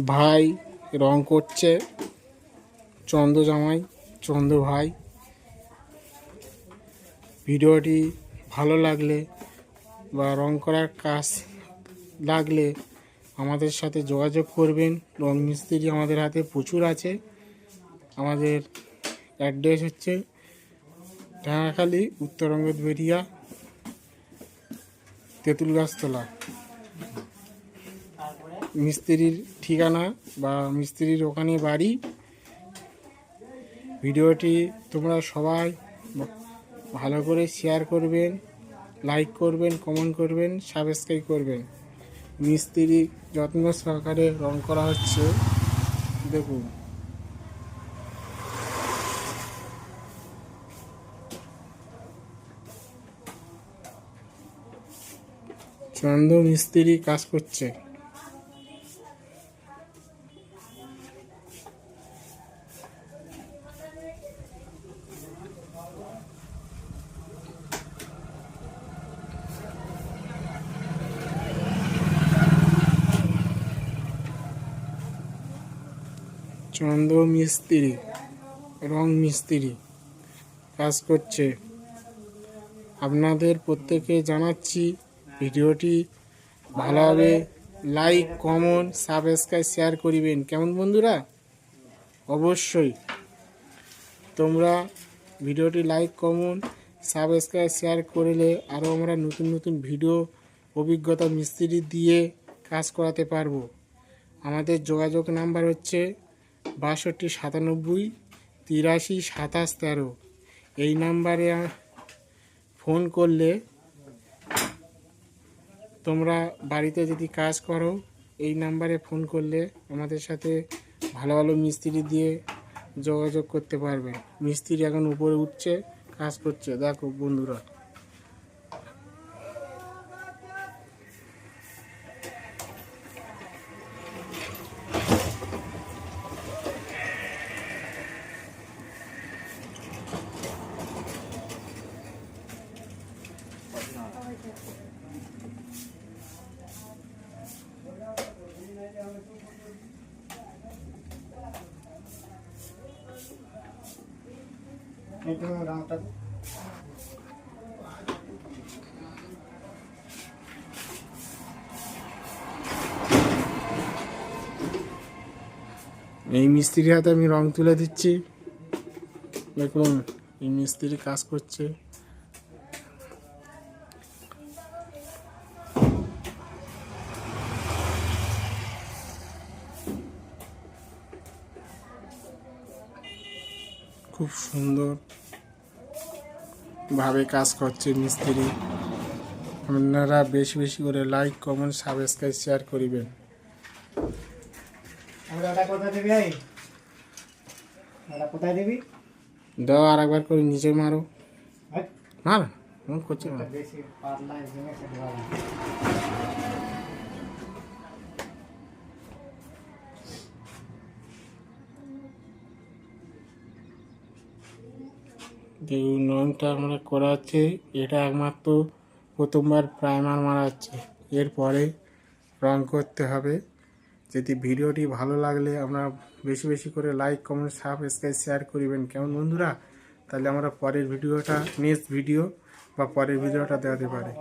ভাই রং করছে, চন্দ্র জামাই, চন্দ্র ভাই। ভিডিওটি ভালো লাগলে বা রং করার কাজ লাগলে আমাদের সাথে যোগাযোগ করবেন। রং মিস্ত্রি আমাদের হাতে প্রচুর আছে। আমাদের অ্যাড্রেস হচ্ছে ঢাকাখালি উত্তরঙ্গত বেরিয়া তেঁতুল গাছতলা মিস্ত্রির ঠিকানা বা মিস্ত্রির ওখানে বাড়ি। ভিডিওটি তোমরা সবাই ভালো করে শেয়ার করবেন লাইক করবেন কমেন্ট করবেন সাবস্ক্রাইব করবেন। মিস্ত্রি যত্ন সহকারে রং করা হচ্ছে। দেখুন। চন্দ্র মিস্ত্রি কাজ করছে। চন্দ্র মিস্ত্রি, রং মিস্ত্রি কাজ করছে। আপনাদের প্রত্যেকে জানাচ্ছি ভিডিওটি ভালোভাবে লাইক কমন সাবস্ক্রাইব শেয়ার করিবেন। কেমন বন্ধুরা? অবশ্যই। তোমরা ভিডিওটি লাইক কমন সাবস্ক্রাইব শেয়ার করলে আরও আমরা নতুন নতুন ভিডিও, অভিজ্ঞতা মিস্ত্রি দিয়ে কাজ করাতে পারব। আমাদের যোগাযোগ নাম্বার হচ্ছে বাষট্টি সাতানব্বই, তিরাশি সাতাশ তেরো। এই নাম্বারে ফোন করলে তোমরা বাড়িতে যদি কাজ করো, এই নাম্বারে ফোন করলে আমাদের সাথে ভালো ভালো মিস্ত্রি দিয়ে যোগাযোগ করতে পারবে। মিস্ত্রি এখন উপরে উঠছে, কাজ করছে। দেখো বন্ধুরা। এই মিস্ত্রির হাতে আমি রং তুলে দিচ্ছি। দেখুন এই মিস্ত্রি কাজ করছে। খুব সুন্দর ভাবে কাজ করছে মিস্ত্রি। আপনারা বেশি বেশি করে লাইক কমেন্ট সাবস্ক্রাইব শেয়ার করিবেন। দাও আর একবার করে নিচে মারো। হ্যাঁ? মার করছে মার বেশি পাতলা জিনিস দেওয়া যে রংটা আমরা করা হচ্ছে এটা একমাত্র প্রথমবার প্রাইমার মারাচ্ছে। এরপরে রং করতে হবে। যদি ভিডিওটি ভালো লাগলে আমরা বেশি বেশি করে লাইক কমেন্ট সাবস্ক্রাইব শেয়ার করিবেন। কেমন বন্ধুরা? তাহলে আমরা পরের ভিডিওটা নেক্সট ভিডিও বা পরের ভিডিওটা দেখাতে পারি।